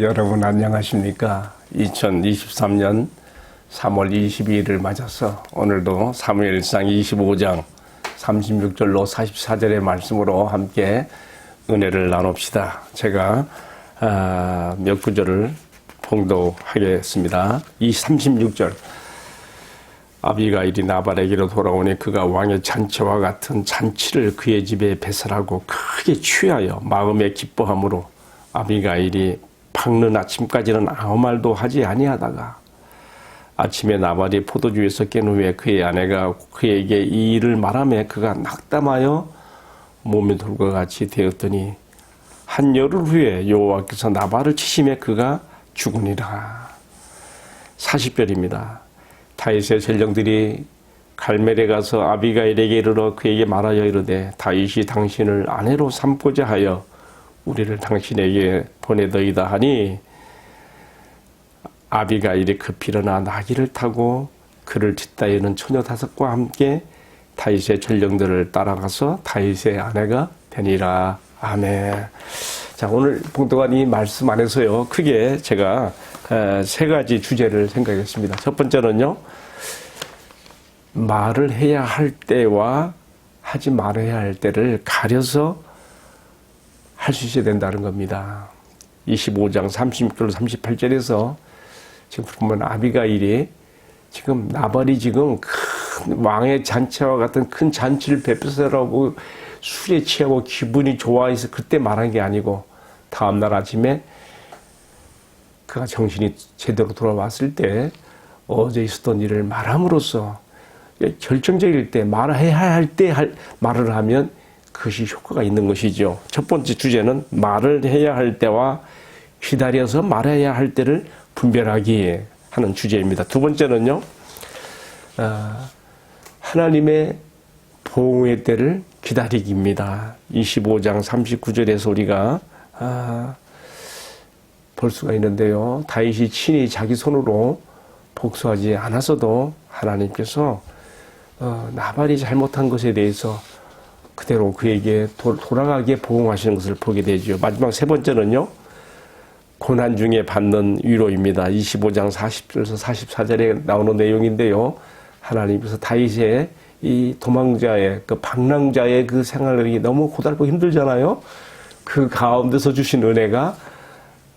여러분 안녕하십니까? 2023년 3월 22일을 맞아서 오늘도 사무엘상 25장 36절로 44절의 말씀으로 함께 은혜를 나눕시다. 제가 아, 몇 구절을 봉독하겠습니다. 이 36절 아비가일이 나발에게로 돌아오니 그가 왕의 잔치와 같은 잔치를 그의 집에 배설하고 크게 취하여 마음에 기뻐함으로 아비가일이 밝는 아침까지는 아무 말도 하지 아니하다가 아침에 나발이 포도주에서 깬 후에 그의 아내가 그에게 이 일을 말하며 그가 낙담하여 몸이 돌과 같이 되었더니 한 열흘 후에 여호와께서 나발을 치심에 그가 죽으니라. 40절입니다. 다윗의 전령들이 갈멜에 가서 아비가일에게 이르러 그에게 말하여 이르되 다윗이 당신을 아내로 삼고자 하여 우리를 당신에게 보내더이다 하니 아비가일이 급히 일어나 나귀를 타고 그를 뒤따르는 처녀 다섯과 함께 다윗의 전령들을 따라가서 다윗의 아내가 되니라 아멘. 자 오늘 봉독한 이 말씀 안에서요 크게 제가 세 가지 주제를 생각했습니다. 첫 번째는요 말을 해야 할 때와 하지 말아야 할 때를 가려서 할 수 있어야 된다는 겁니다. 25장 36절 38절에서 지금 보면 아비가일이 지금 나발이 지금 큰 왕의 잔치와 같은 큰 잔치를 베푸서라고 술에 취하고 기분이 좋아해서 그때 말한 게 아니고 다음날 아침에 그가 정신이 제대로 돌아왔을 때 어제 있었던 일을 말함으로써 결정적일 때 말해야 할 때 말을 하면 그것이 효과가 있는 것이죠. 첫 번째 주제는 말을 해야 할 때와 기다려서 말해야 할 때를 분별하기 하는 주제입니다. 두 번째는요, 아, 하나님의 보응의 때를 기다리기입니다. 25장 39절에서 우리가 아, 볼 수가 있는데요. 다윗이 친히 자기 손으로 복수하지 않았어도 하나님께서 어, 나발이 잘못한 것에 대해서 그대로 그에게 도, 돌아가게 보응하시는 것을 보게 되죠. 마지막 세 번째는요. 고난 중에 받는 위로입니다. 25장 40절에서 44절에 나오는 내용인데요. 하나님께서 다윗의 이 도망자의 그 방랑자의 그 생활이 너무 고달고 힘들잖아요. 그 가운데서 주신 은혜가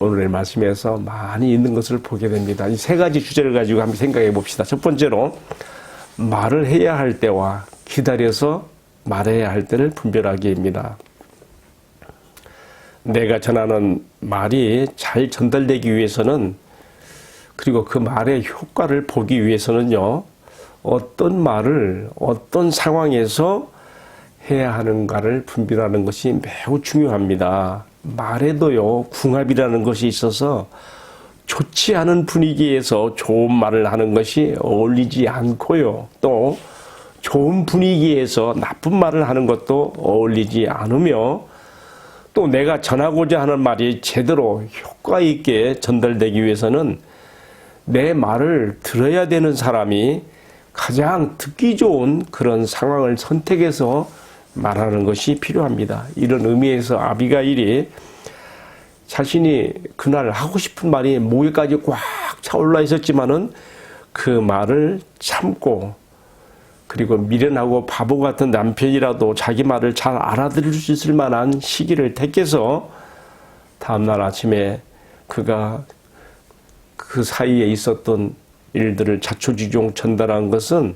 오늘의 말씀에서 많이 있는 것을 보게 됩니다. 이 세 가지 주제를 가지고 한번 생각해 봅시다. 첫 번째로 말을 해야 할 때와 기다려서 말해야 할 때를 분별하기입니다. 내가 전하는 말이 잘 전달되기 위해서는 그리고 그 말의 효과를 보기 위해서는요, 어떤 말을 어떤 상황에서 해야 하는가를 분별하는 것이 매우 중요합니다. 말에도요, 궁합이라는 것이 있어서 좋지 않은 분위기에서 좋은 말을 하는 것이 어울리지 않고요. 또 좋은 분위기에서 나쁜 말을 하는 것도 어울리지 않으며 또 내가 전하고자 하는 말이 제대로 효과 있게 전달되기 위해서는 내 말을 들어야 되는 사람이 가장 듣기 좋은 그런 상황을 선택해서 말하는 것이 필요합니다. 이런 의미에서 아비가일이 자신이 그날 하고 싶은 말이 목에까지 꽉 차올라 있었지만은 그 말을 참고 그리고 미련하고 바보 같은 남편이라도 자기 말을 잘 알아들을 수 있을 만한 시기를 택해서 다음날 아침에 그가 그 사이에 있었던 일들을 자초지종 전달한 것은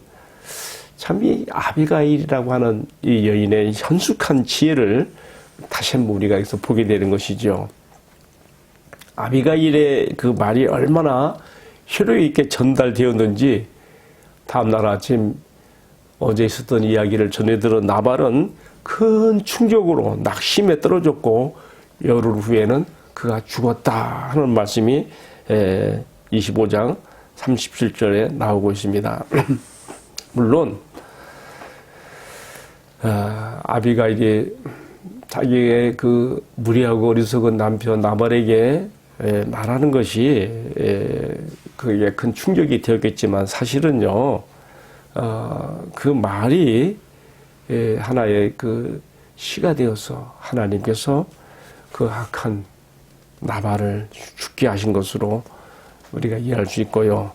참 이 아비가일이라고 하는 이 여인의 현숙한 지혜를 다시 한번 우리가 여기서 보게 되는 것이죠. 아비가일의 그 말이 얼마나 효력 있게 전달되었는지 다음날 아침 어제 있었던 이야기를 전해 들은 나발은 큰 충격으로 낙심에 떨어졌고 열흘 후에는 그가 죽었다 하는 말씀이 25장 37절에 나오고 있습니다. 물론 아, 아비가일이 자기의 그 무리하고 어리석은 남편 나발에게 말하는 것이 그게 큰 충격이 되었겠지만 사실은요 어, 그 말이 하나의 그 시가 되어서 하나님께서 그 악한 나발을 죽게 하신 것으로 우리가 이해할 수 있고요.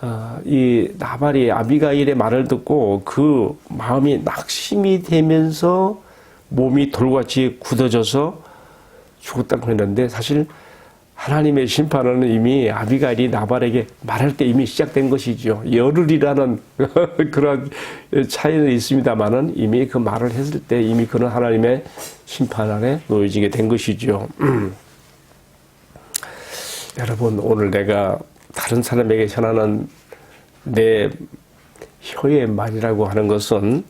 어, 이 나발이 아비가일의 말을 듣고 그 마음이 낙심이 되면서 몸이 돌같이 굳어져서 죽었다고 했는데 사실 하나님의 심판은 이미 아비가일이 나발에게 말할 때 이미 시작된 것이죠. 열흘이라는 그런 차이는 있습니다만은 이미 그 말을 했을 때 이미 그는 하나님의 심판 아래 놓여지게 된 것이죠. 여러분 오늘 내가 다른 사람에게 전하는 내 혀의 말이라고 하는 것은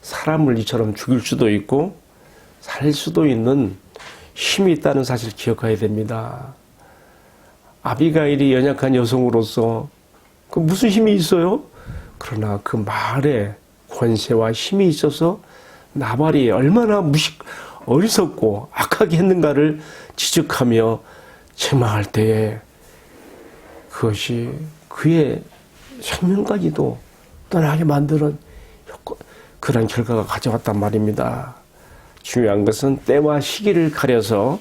사람을 이처럼 죽일 수도 있고 살 수도 있는 힘이 있다는 사실을 기억해야 됩니다. 아비가일이 연약한 여성으로서 그 무슨 힘이 있어요? 그러나 그 말에 권세와 힘이 있어서 나발이 얼마나 무식 어리석고 악하게 했는가를 지적하며 책망할 때에 그것이 그의 생명까지도 떠나게 만드는 그런 결과가 가져왔단 말입니다. 중요한 것은 때와 시기를 가려서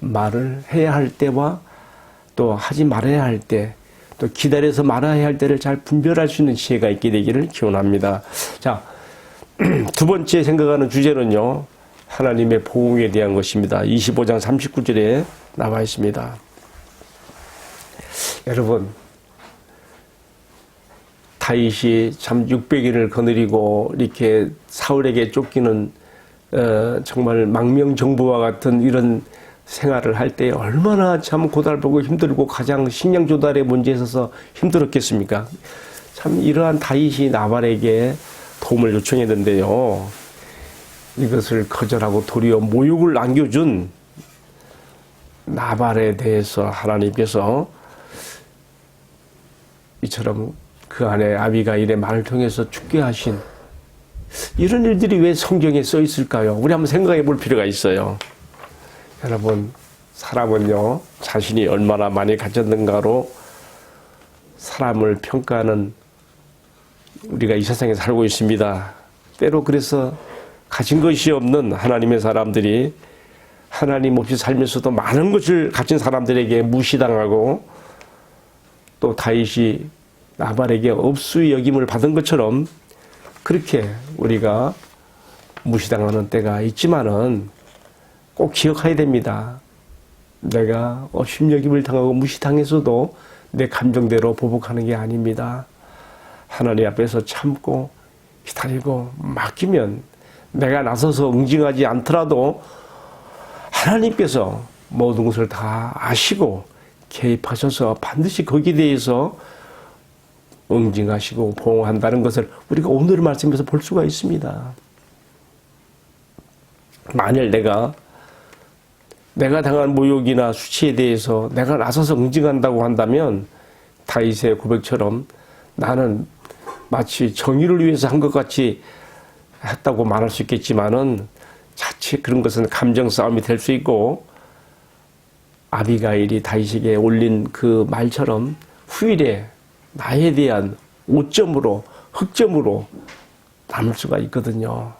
말을 해야 할 때와 또 하지 말아야 할 때, 또 기다려서 말아야 할 때를 잘 분별할 수 있는 지혜가 있게 되기를 기원합니다. 자, 두 번째 생각하는 주제는요, 하나님의 보응에 대한 것입니다. 25장 39절에 나와 있습니다. 여러분, 다윗이 참 600일을 거느리고 이렇게 사울에게 쫓기는 어, 정말 망명정부와 같은 이런 생활을 할 때 얼마나 참 고달프고 힘들고 가장 식량 조달의 문제에 있어서 힘들었겠습니까? 참 이러한 다윗이 나발에게 도움을 요청했는데요. 이것을 거절하고 도리어 모욕을 안겨준 나발에 대해서 하나님께서 이처럼 그 안에 아비가일의 말을 통해서 죽게 하신 이런 일들이 왜 성경에 써 있을까요? 우리 한번 생각해 볼 필요가 있어요. 여러분, 사람은요, 자신이 얼마나 많이 가졌는가로 사람을 평가하는 우리가 이 세상에 살고 있습니다. 때로 그래서 가진 것이 없는 하나님의 사람들이 하나님 없이 살면서도 많은 것을 가진 사람들에게 무시당하고 또 다윗이 나발에게 업수의 여김을 받은 것처럼 그렇게 우리가 무시당하는 때가 있지만은 꼭 기억해야 됩니다. 내가 업심여김을 당하고 무시당해서도 내 감정대로 보복하는 게 아닙니다. 하나님 앞에서 참고 기다리고 맡기면 내가 나서서 응징하지 않더라도 하나님께서 모든 것을 다 아시고 개입하셔서 반드시 거기에 대해서 응징하시고 보호한다는 것을 우리가 오늘 말씀에서 볼 수가 있습니다. 만일 내가 내가 당한 모욕이나 수치에 대해서 내가 나서서 응징한다고 한다면 다윗의 고백처럼 나는 마치 정의를 위해서 한 것 같이 했다고 말할 수 있겠지만은 자칫 그런 것은 감정 싸움이 될 수 있고 아비가일이 다윗에게 올린 그 말처럼 후일에 나에 대한 오점으로 흑점으로 남을 수가 있거든요.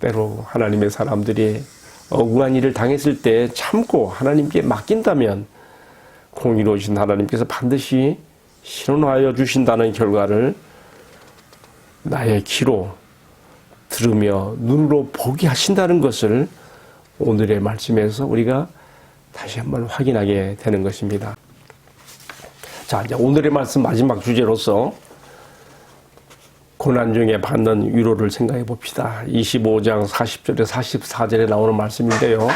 때로 하나님의 사람들이 억울한 일을 당했을 때 참고 하나님께 맡긴다면 공의로우신 하나님께서 반드시 실현하여 주신다는 결과를 나의 귀로 들으며 눈으로 보게 하신다는 것을 오늘의 말씀에서 우리가 다시 한번 확인하게 되는 것입니다. 자, 이제 오늘의 말씀 마지막 주제로서 고난 중에 받는 위로를 생각해 봅시다. 25장 40절에 44절에 나오는 말씀인데요.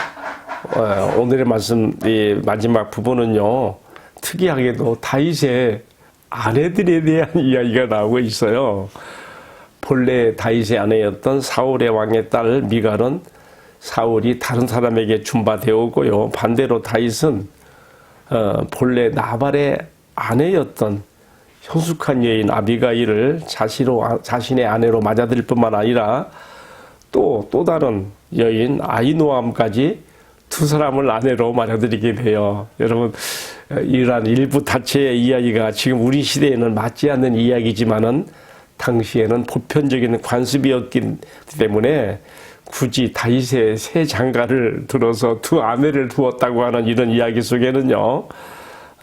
어, 오늘의 말씀 이 마지막 부분은요. 특이하게도 다윗의 아내들에 대한 이야기가 나오고 있어요. 본래 다윗의 아내였던 사울의 왕의 딸 미갈은 사울이 다른 사람에게 준바되었고요. 반대로 다윗은 어, 본래 나발의 아내였던 형숙한 여인 아비가일을 자시로, 자신의 아내로 맞아들일 뿐만 아니라 또, 또 다른 여인 아이노암까지 두 사람을 아내로 맞아들이게 돼요. 여러분, 이러한 일부 다체의 이야기가 지금 우리 시대에는 맞지 않는 이야기지만은 당시에는 보편적인 관습이었기 때문에 굳이 다윗의 새 장가를 들어서 두 아내를 두었다고 하는 이런 이야기 속에는요,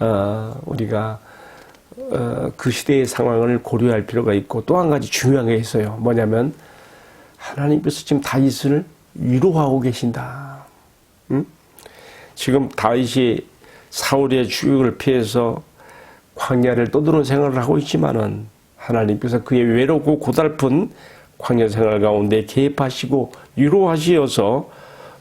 어, 우리가 어, 그 시대의 상황을 고려할 필요가 있고 또 한 가지 중요한 게 있어요. 뭐냐면 하나님께서 지금 다윗을 위로하고 계신다. 응? 지금 다윗이 사울의 주육을 피해서 광야를 떠도는 생활을 하고 있지만은 하나님께서 그의 외롭고 고달픈 광야 생활 가운데 개입하시고 위로하시어서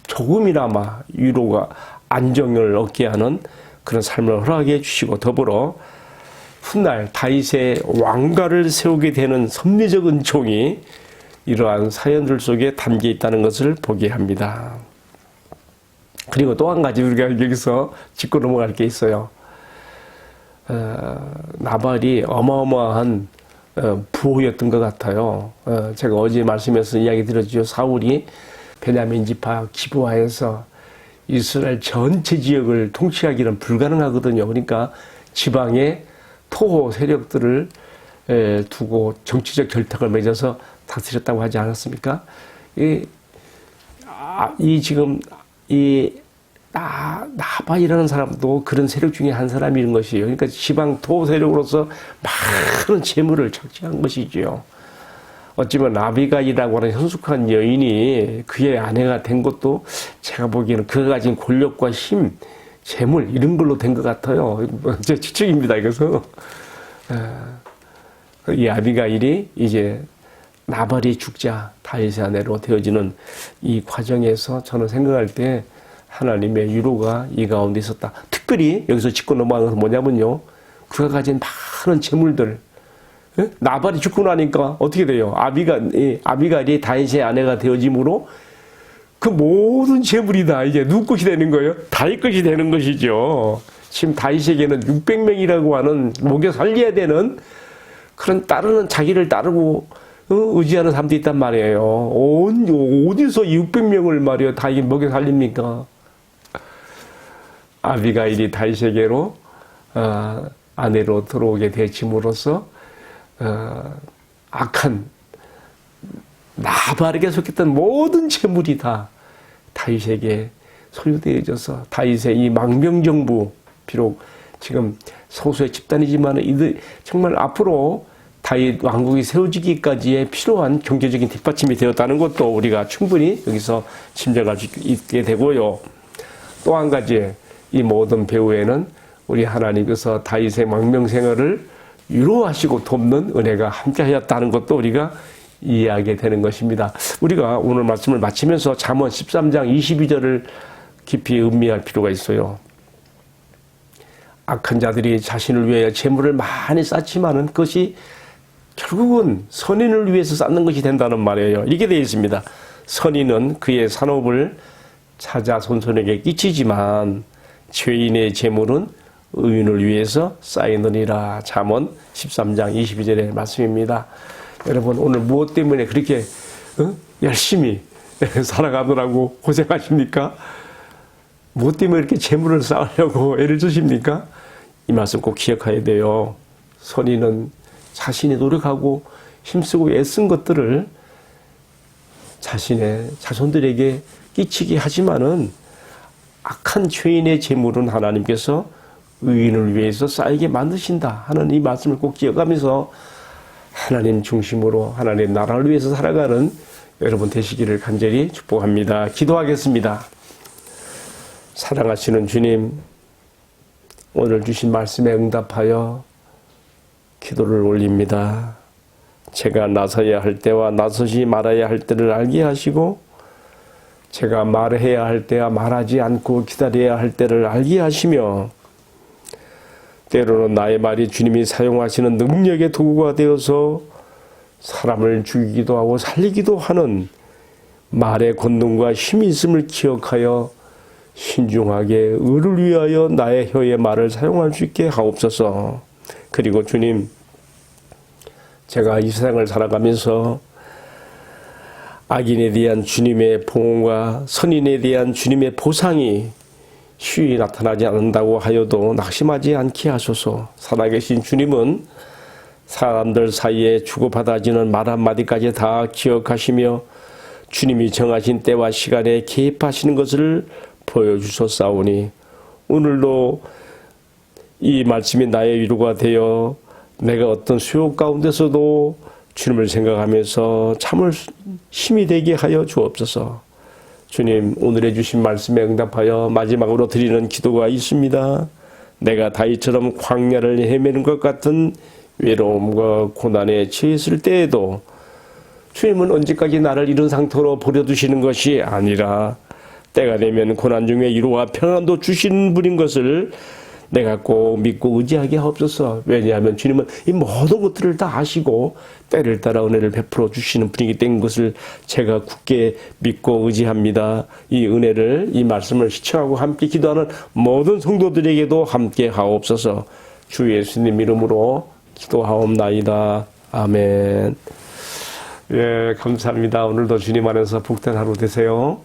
조금이나마 위로가 안정을 얻게 하는 그런 삶을 허락해 주시고 더불어 훗날 다윗의 왕가를 세우게 되는 섭리적 은총이 이러한 사연들 속에 담겨 있다는 것을 보게 합니다. 그리고 또 한 가지 우리가 여기서 짚고 넘어갈 게 있어요. 어, 나발이 어마어마한 어, 부호였던 것 같아요. 어, 제가 어제 말씀에서 이야기 드렸죠. 사울이 베냐민 지파 기부하에서 이스라엘 전체 지역을 통치하기는 불가능하거든요. 그러니까 지방의 토호 세력들을 에, 두고 정치적 결탁을 맺어서 다스렸다고 하지 않았습니까? 이, 아, 이 지금 이 나, 나발이라는 사람도 그런 세력 중에 한 사람인 것이에요. 그러니까 지방 토 세력으로서 많은 재물을 착취한 것이지요. 어찌면 나비가이라고 하는 현숙한 여인이 그의 아내가 된 것도 제가 보기에는 그가 가진 권력과 힘, 재물 이런 걸로 된 것 같아요. 제 추측입니다. 이것은 이 아비가일이 이제 나발이 죽자 다윗의 아내로 되어지는 이 과정에서 저는 생각할 때 하나님의 위로가 이 가운데 있었다. 특별히 여기서 짚고 넘어가는 것은 뭐냐면요. 그가 가진 많은 재물들. 예? 나발이 죽고 나니까 어떻게 돼요? 아비가, 아비갈이 다윗의 아내가 되어짐으로 그 모든 재물이 다 이제 누구 것이 되는 거예요? 다윗 것이 되는 것이죠. 지금 다윗에게는 600명이라고 하는 목에 살려야 되는 그런 따르는 자기를 따르고 어, 의지하는 사람도 있단 말이에요. 어디서 600명을 말이에요. 다윗 먹여 살립니까? 아비가일이 다윗에게로 어, 아내로 들어오게 되침으로써 어, 악한 나발에게 속했던 모든 재물이 다 다윗에게 소유되어져서 다윗의 이 망명 정부 비록 지금 소수의 집단이지만 이들 정말 앞으로 다윗 왕국이 세워지기까지의 필요한 경제적인 뒷받침이 되었다는 것도 우리가 충분히 여기서 짐작할 수 있게 되고요. 또 한 가지 이 모든 배후에는 우리 하나님께서 다윗의 망명 생활을 위로하시고 돕는 은혜가 함께 하였다는 것도 우리가 이해하게 되는 것입니다. 우리가 오늘 말씀을 마치면서 잠언 13장 22절을 깊이 음미할 필요가 있어요. 악한 자들이 자신을 위하여 재물을 많이 쌓지만은 그것이 결국은 선인을 위해서 쌓는 것이 된다는 말이에요. 이게 되어 있습니다. 선인은 그의 산업을 찾아 손손에게 끼치지만 죄인의 재물은 의인을 위해서 쌓이느니라. 잠언 13장 22절의 말씀입니다. 여러분 오늘 무엇 때문에 그렇게 어? 열심히 살아가느라고 고생하십니까? 무엇 때문에 이렇게 재물을 쌓으려고 애를 쓰십니까? 이 말씀 꼭 기억해야 돼요. 선인은 자신이 노력하고 힘쓰고 애쓴 것들을 자신의 자손들에게 끼치게 하지만은 악한 죄인의 재물은 하나님께서 의인을 위해서 쌓이게 만드신다 하는 이 말씀을 꼭 기억하면서 하나님 중심으로 하나님 나라를 위해서 살아가는 여러분 되시기를 간절히 축복합니다. 기도하겠습니다. 사랑하시는 주님, 오늘 주신 말씀에 응답하여 기도를 올립니다. 제가 나서야 할 때와 나서지 말아야 할 때를 알게 하시고, 제가 말해야 할 때와 말하지 않고 기다려야 할 때를 알게 하시며, 때로는 나의 말이 주님이 사용하시는 능력의 도구가 되어서 사람을 죽이기도 하고 살리기도 하는 말의 권능과 힘이 있음을 기억하여 신중하게 의를 위하여 나의 혀의 말을 사용할 수 있게 하옵소서. 그리고 주님, 제가 이 세상을 살아가면서 악인에 대한 주님의 봉과 선인에 대한 주님의 보상이 쉬이 나타나지 않는다고 하여도 낙심하지 않게 하소서. 살아계신 주님은 사람들 사이에 주고받아지는 말 한마디까지 다 기억하시며 주님이 정하신 때와 시간에 개입하시는 것을 보여주셨사오니 오늘도 이 말씀이 나의 위로가 되어 내가 어떤 수요 가운데서도 주님을 생각하면서 참을 힘이 되게 하여 주옵소서. 주님, 오늘 해주신 말씀에 응답하여 마지막으로 드리는 기도가 있습니다. 내가 다이처럼 광야를 헤매는 것 같은 외로움과 고난에 처했을 때에도 주님은 언제까지 나를 이런 상태로 버려두시는 것이 아니라 때가 되면 고난 중에 위로와 평안도 주시는 분인 것을 내가 꼭 믿고 의지하게 하옵소서. 왜냐하면 주님은 이 모든 것들을 다 아시고 때를 따라 은혜를 베풀어 주시는 분이기 때문인 것을 제가 굳게 믿고 의지합니다. 이 은혜를 이 말씀을 시청하고 함께 기도하는 모든 성도들에게도 함께 하옵소서. 주 예수님 이름으로 기도하옵나이다. 아멘. 예, 감사합니다. 오늘도 주님 안에서 복된 하루 되세요.